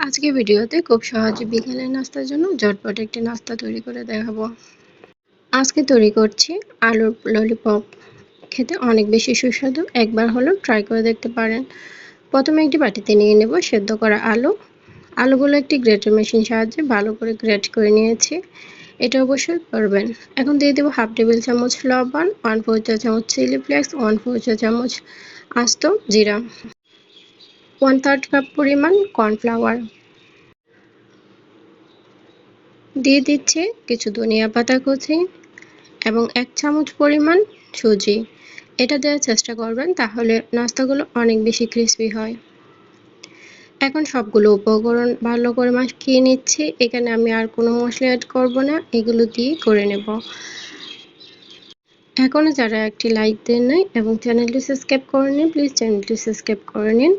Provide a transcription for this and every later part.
আজকে ভিডিওতে খুব সহজে বিকেলের নাস্তার জন্য ঝটপট একটি নাস্তা তৈরি করে দেখাবো। আজকে তৈরি করছি আলুর ললিপপ খেতে অনেক বেশি সুস্বাদু, একবার হলেও ট্রাই করে দেখতে পারেন। প্রথমে একটি বাটিতে নিয়ে নেব সেদ্ধ করা আলু। আলুগুলো একটি গ্রেটার মেশিন সাহায্যে ভালো করে গ্রেট করে নিয়েছি। এটা অবশ্যই করবেন। এখন দিয়ে দেবো হাফ টেবিল চামচ লবণ ওয়ান ফোর চা চামচ চিলি ফ্লেক্স ওয়ান ফোর চা চামচ আস্ত জিরা। ওয়ান থার্ড কাপ পরিমাণ কর্নফ্লাওয়ার দিয়ে দিচ্ছে কিছু ধনিয়া পাতা কুচি এবং এক চামচ পরিমাণ সুজি। এটা দেওয়ার চেষ্টা করবেন, তাহলে নাস্তাগুলো অনেক বেশি ক্রিস্পি হয়। এখন সবগুলো উপকরণ ভালো করে মাখিয়ে নিচ্ছি। এখানে আমি আর কোনো মশলা অ্যাড করব না, এগুলো দিয়ে করে নেব। এখনও যারা একটি লাইক দেন নাই এবং চ্যানেলটি সাবস্ক্রাইব করে নিন প্লিজ চ্যানেলটি সাবস্ক্রাইব করে নিন।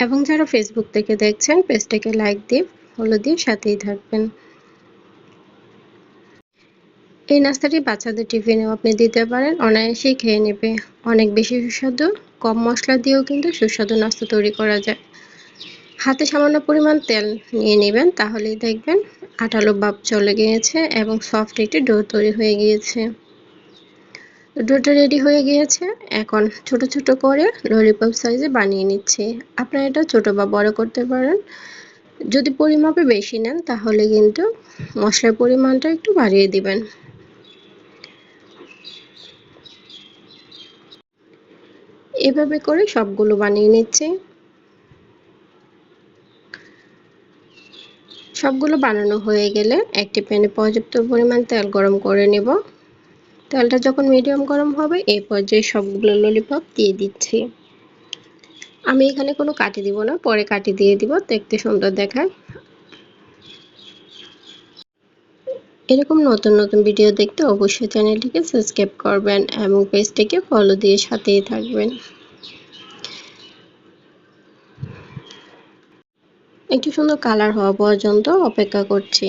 এবং যারা ফেসবুক থেকে দেখছেন, পেজটাকে লাইক দিয়ে ফলো দিয়ে সাথেই থাকবেন। এই নাস্তাটি বাচ্চাদের টিফিনেও আপনি দিতে পারেন, অনায়াসেই খেয়ে নেবে। অনেক বেশি সুস্বাদু, কম মশলা দিয়েও কিন্তু সুস্বাদু নাস্তা তৈরি করা যায়। হাতে সামান্য পরিমাণ তেল নিয়ে নেবেন, তাহলেই দেখবেন আটালো ভাব চলে গিয়েছে এবং সফট একটি ডো তৈরি হয়ে গিয়েছে। ডোটা রেডি হয়ে গিয়েছে। এখন ছোট ছোট করে ললিপপ সাইজে বানিয়ে নিচ্ছি। আপনারা এটা ছোট বা বড় করতে পারেন। যদি পরিমাপে বেশি নেন, তাহলে কিন্তু মশলার পরিমাণটা একটু বাড়িয়ে দিবেন। এভাবে করে সবগুলো বানিয়ে নিচ্ছি। সবগুলো বানানো হয়ে গেলে একটি প্যানে পর্যাপ্ত পরিমাণ তেল গরম করে নেব। তেলটা যখন মিডিয়াম গরম হবে, এই পর্যায়ে সবগুলো ললিপপ দিয়ে দিচ্ছি। আমি এখানে কোনো কাটি দিব না, পরে কাটি দিয়ে দিব, দেখতে সুন্দর দেখায়। এরকম নতুন নতুন ভিডিও দেখতে অবশ্যই চ্যানেলটিকে সাবস্ক্রাইব করবেন এবং পেজটিকে ফলো দিয়ে সাথেই থাকবেন। একটু সুন্দর কালার হওয়া পর্যন্ত অপেক্ষা করছি।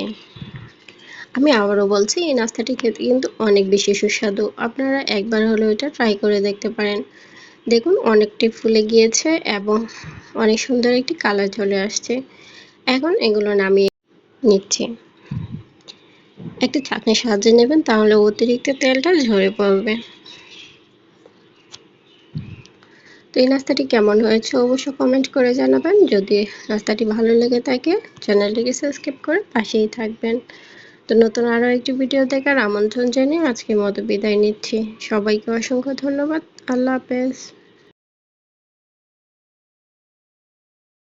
আমি আবারও বলছি, এই নাস্তাটি খেতে কিন্তু অনেক বেশি সুস্বাদু। আপনারা একবার হলেও এটা ট্রাই করে দেখতে পারেন। দেখুন, অনেকটি ফুলে গিয়েছে এবং অনেক সুন্দর একটি কালার চলে আসছে। এখন এগুলো নামিয়ে নিচ্ছি। একটি চাটনির সাহায্যে নেবেন, তাহলে অতিরিক্ত তেলটা ঝরে পড়বে। তো এই নাস্তাটি কেমন হয়েছে অবশ্য কমেন্ট করে জানাবেন। যদি নাস্তাটি ভালো লেগে থাকে চ্যানেলটিকে সাবস্ক্রাইব করে পাশেই থাকবেন। তো নতুন আরও একটি ভিডিও দেখার আমন্ত্রণ জানিয়ে আজকের মতো বিদায় নিচ্ছি। সবাইকে অসংখ্য ধন্যবাদ। আল্লাহ হাফেজ।